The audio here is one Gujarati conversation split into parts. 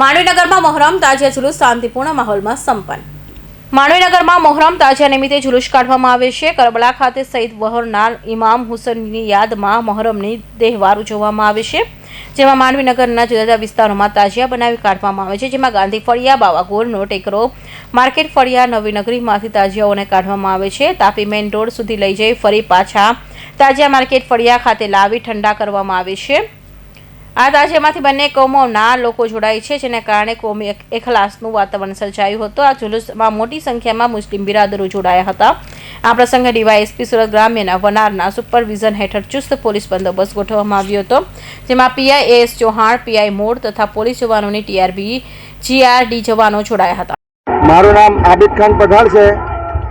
માંડવીનગરમાં મોહરમ તાજિયા જુલુસ શાંતિપૂર્ણ માહોલમાં સંપન્ન. માંડવીનગરમાં મોહરમ તાજિયા નિમિત્તે જુલુસ કાઢવામાં આવે છે. કરબલા ખાતે શહીદ વહોરનાર ઇમામ હુસૈનની યાદમાં મોહરમની તહેવાર ઉજવવામાં આવે છે. જેમાં માંડવીનગરના જુદા જુદા વિસ્તારોમાં તાજિયા બનાવી કાઢવામાં આવે છે. જેમાં ગાંધી ફળિયા બાવાગોળનો ટેકરો, માર્કેટ ફળિયા નવીનગરીમાંથી તાજિયાઓને કાઢવામાં આવે છે. તાપી મેઇન રોડ સુધી લઈ જઈ ફરી પાછા તાજિયા માર્કેટ ફળિયા ખાતે લાવી ઠંડા કરવામાં આવે છે. આ તાજિયામાંથી બંને કોમોના લોકો જોડાય છે, જેના કારણે કોમી એખલાસનું વાતાવરણ સર્જાયું હતું. આ જુલુસમાં મોટી સંખ્યામાં મુસ્લિમ બિરાદરો જોડાયા હતા. આ પ્રસંગે ડીવાયએસપી સુરત ગ્રામ્યના વનારના સુપરવિઝન હેઠળ ચુસ્ત પોલીસ બંદોબસ્ત ગોઠવવામાં આવ્યો હતો, જેમાં PI S Chauhan, PI Mod તથા પોલીસ જવાનોની ટીઆરબી, જીઆરડી જવાનો જોડાયા હતા. મારું નામ આબિદ ખાન પઠાણ છે.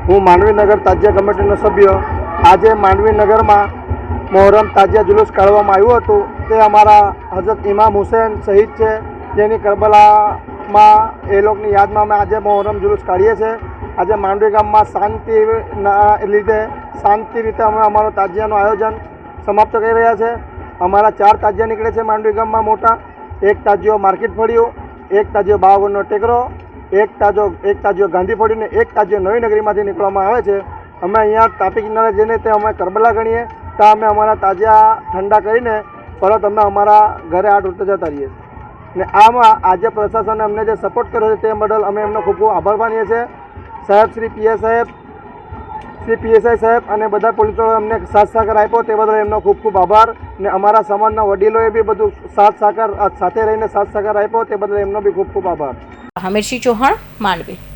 હું માંડવીનગર તાજિયા કમિટીનો સભ્ય. આજે માંડવીનગરમાં મોહરમ તાજિયા જુલુસ કાઢવામાં આવ્યું હતું. તે અમારા હજરત ઇમામ હુસેન શહીદ છે. જેની કરબલામાં એ લોકોની યાદમાં અમે આજે મોહરમ જુલુસ કાઢીએ છીએ. આજે માંડવી ગામમાં શાંતિના લીધે શાંતિ રીતે અમે અમારો તાજિયાનું આયોજન સમાપ્ત કરી રહ્યા છે અમારા ચાર તાજિયા નીકળે છે માંડવી ગામમાં મોટા. એક તાજિયો માર્કેટ ફળ્યું, એક તાજિયો બાવનનો ટેકરો, એક તાજો, એક તાજિયો ગાંધી ફળીને એક તાજિયો નવી નગરીમાંથી નીકળવામાં આવે છે. અમે અહીંયા તાપી કિનારે જઈને તે અમે કરબલા ગણીએ. ત્યાં અમે અમારા તાજા ઠંડા કરીને પરત અમે અમારા ઘરે આઠ ઉઠતે જતા રહીએ ને આમાં આજે પ્રશાસને અમને જે સપોર્ટ કર્યો છે તે બદલ અમે એમનો ખૂબ ખૂબ આભાર માનીએ છીએ. સાહેબ શ્રી પીએસ સાહેબ, શ્રી પીએસઆઈ સાહેબ અને બધા પોલીસોએ અમને સાથ સહકાર આપ્યો તે બદલ એમનો ખૂબ ખૂબ આભાર. ને અમારા સમાજના વડીલોએ બી બધું સાથ સહકાર, સાથે રહીને સાથ સહકાર આપ્યો તે બદલ એમનો બી ખૂબ ખૂબ આભાર. હમીરસિંહ ચૌહાણ માંડવી